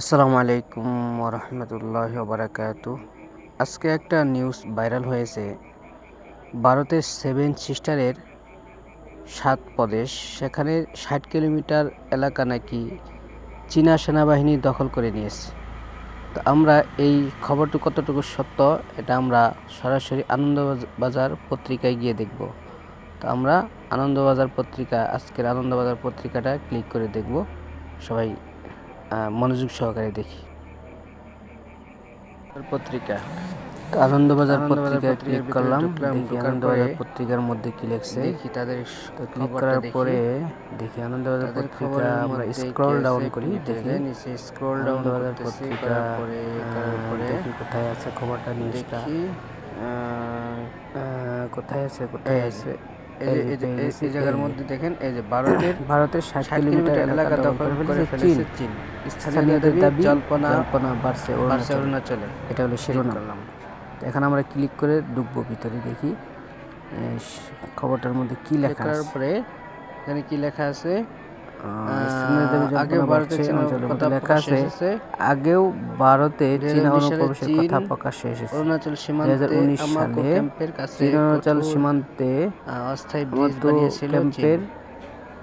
আসসালামু আলাইকুম ওরহমতুল্লাহ বারাকাতু আজকে একটা নিউজ ভাইরাল হয়েছে। ভারতের সেভেন সিস্টারের সাত প্রদেশ, সেখানে ষাট কিলোমিটার এলাকা নাকি চীনা সেনাবাহিনী দখল করে নিয়েছে। তো আমরা এই খবরটি কতটুকু সত্য, এটা আমরা সরাসরি আনন্দবাজার পত্রিকায় গিয়ে দেখব। তো আমরা আনন্দবাজার পত্রিকা, আজকের আনন্দবাজার পত্রিকাটা ক্লিক করে দেখব। সবাই মনোযোগ সহকারে দেখি। পত্রিকা। আনন্দবাজার পত্রিকায় ক্লিক করলাম। দেখি আনন্দবাজার পত্রিকার মধ্যে কি লেখছে। দেখি তাদের ক্লিক করার পরে দেখি আনন্দবাজার পত্রিকা আমরা স্ক্রল ডাউন করি দেখি। নিচে স্ক্রল ডাউন আনন্দবাজার পত্রিকা দেখি কোথায় আছে খবরটা নিউজটা কোথায় আছে কোথায় আছে? এই জায়গার মধ্যে দেখেন এই যে ভারতের ভারতের ষাট কিলোমিটার এলাকা দখল করে ফেলেছে চীন। স্থানীয়দের দাবি জল্পনা জল্পনা অরুণাচলে। এটা হলো শিরোনাম। এখন আমরা ক্লিক করে ডুববো ভিতরে দেখি। খবরটার মধ্যে কি লেখা আছে? পরে এখানে কি লেখা আছে? আগেও ভারতে চীনা অনুপ্রবেশের কথা প্রকাশে এসেছে। অরুণাচল সীমান্তে সালে অরুণাচল সীমান্তে অস্থায়ী ব্রিজ বানিয়েছিল